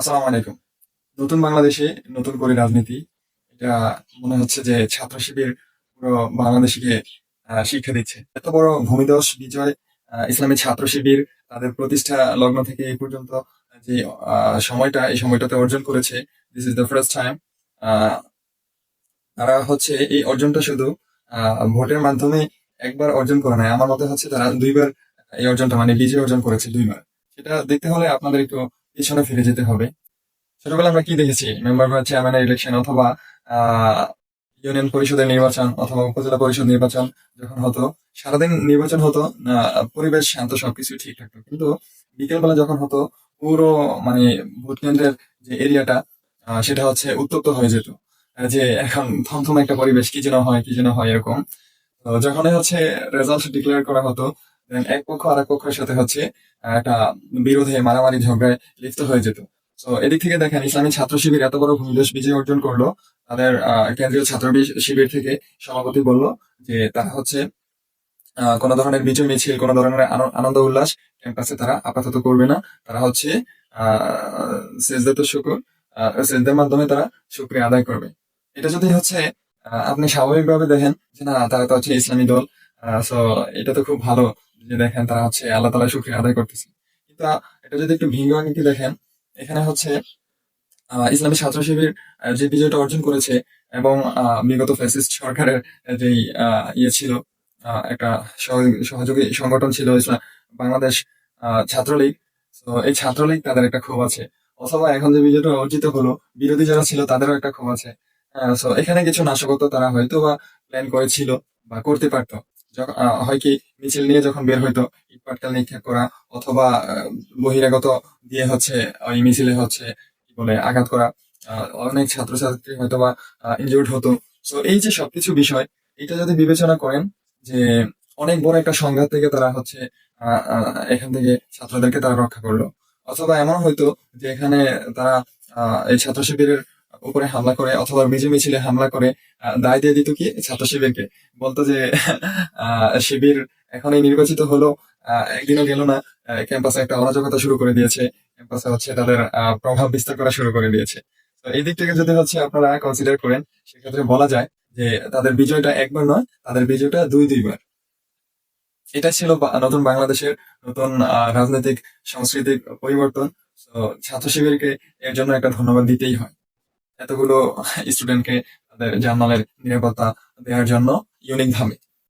আসসালামু আলাইকুম। নতুন বাংলাদেশে নতুন করে রাজনীতি, এটা মনে হচ্ছে যে ছাত্র শিবির পুরো বাংলাদেশকে শিক্ষা দিচ্ছে। এত বড় ভূমিদস বিজয় ইসলামী ছাত্র শিবির, তাদের প্রতিষ্ঠা লগ্ন থেকে এই পর্যন্ত যে সময়টা, এই সময়টাতে অর্জন করেছে this is the first time তারা হচ্ছে এই অর্জনটা শুধু ভোটের মাধ্যমে একবার অর্জন করে নাই। আমার মতে হচ্ছে তারা দুইবার এই অর্জনটা মানে বিজয় অর্জন করেছে দুইবার। সেটা দেখতে হলে আপনাদের একটু পিছনে ফিরে যেতে হবে। ছোটবেলা আমরা কি দেখেছি? মেম্বার বা চেয়ারম্যানের ইলেকশন অথবা ইউনিয়ন পরিষদের নির্বাচন অথবা উপজেলা পরিষদ নির্বাচন যখন হতো, সারাদিন নির্বাচন হতো পরিবেশ শান্ত সবকিছু ঠিক থাকতো। কিন্তু বিকেলবেলা যখন হতো, পুরো মানে ভোট কেন্দ্রের যে এরিয়াটা সেটা হচ্ছে উত্তপ্ত হয়ে যেত। যে এখন থমথম একটা পরিবেশ, কি যেন হয়, কি যেন হয়, এরকম। তো যখনই হচ্ছে রেজাল্ট ডিক্লেয়ার করা হতো এক পক্ষ আর এক পক্ষের সাথে হচ্ছে একটা বিরোধে, মারামারি, ঝগড়ায় লিপ্ত হয়ে যেত। তো এদিক থেকে দেখেন, ইসলামী ছাত্র শিবির এত বড় ভূমিদেশ বিজয় অর্জন করল, তাদের কেন্দ্রীয় ছাত্র শিবির থেকে সভাপতি বলল যে তারা হচ্ছে কোনো ধরনের বিজয় মিছিল, কোনো ধরনের আনন্দ উল্লাস ক্যাম্পাসে তারা আপাতত করবে না। তারা হচ্ছে সেজদা শুকুর সেজদার মাধ্যমে তারা শুক্রিয়া আদায় করবে। এটা যদি হচ্ছে আপনি স্বাভাবিকভাবে দেখেন যে না, তারা তো হচ্ছে ইসলামী দল সো এটা তো খুব ভালো। যে দেখেন তারা হচ্ছে আল্লাহ তালা শুক্রিয়া আদায় করতেছে। কিন্তু এটা যদি একটু ভিন্ন আঙ্গিকে দেখেন এখানে হচ্ছে আহ, ইসলামী ছাত্র শিবির যে বিজয়টা অর্জন করেছে এবং বিগত ফ্যাসিস্ট সরকারের আহ, ইয়ে ছিল একটা সহ- সহযোগী সংগঠন ছিল ইসলাম বাংলাদেশ ছাত্রলীগ তো এই ছাত্রলীগ তাদের একটা ক্ষোভ আছে। অথবা এখন যে বিজয়টা অর্জিত হলো বিরোধী যারা ছিল তাদেরও একটা ক্ষোভ আছে। এখানে কিছু নাশকতা তারা হয়তো বা প্ল্যান করেছিল বা করতে পারতো। হয় কি, মিছিল নিয়ে যখন বের হইতো ইট নিক্ষেপ করা অথবা বহিরাগত দিয়ে হচ্ছে, ওই মিছিলে হচ্ছে, কি বলে, আঘাত করা অনেক ছাত্রছাত্রী হয়তো বা ইনজিউর্ড হতো। তো এই যে সবকিছু বিষয়, এটা যদি বিবেচনা করেন যে অনেক বড় একটা সংঘাত থেকে তারা হচ্ছে এখান থেকে ছাত্রদেরকে তারা রক্ষা করল। অথবা এমন হয়তো যে এখানে তারা এই ছাত্র শিবিরের উপরে হামলা করে অথবা বিজয় মিছিলে হামলা করে দায় দিয়ে দিত কি ছাত্র শিবিরকে। বলতো যে শিবির এই নির্বাচিত হলো একদিনও গেল না ক্যাম্পাসে একটা অরাজকতা শুরু করে দিয়েছে। ক্যাম্পাসে হচ্ছে তাদের প্রভাব বিস্তার করা শুরু করে দিয়েছে। তো এই দিক থেকে যদি হচ্ছে আপনারা কনসিডার করেন, সেক্ষেত্রে বলা যায় যে, তাদের বিজয়টা একবার নয়, তাদের বিজয়টা দুই, দুইবার। এটা ছিল নতুন বাংলাদেশের নতুন রাজনৈতিক, সাংস্কৃতিক পরিবর্তন। ছাত্র শিবিরকে এর জন্য একটা ধন্যবাদ দিতেই হয়। এতগুলো স্টুডেন্টকে জার্নালের নিরাপত্তা দেওয়ার জন্য ইউনিক ভাবে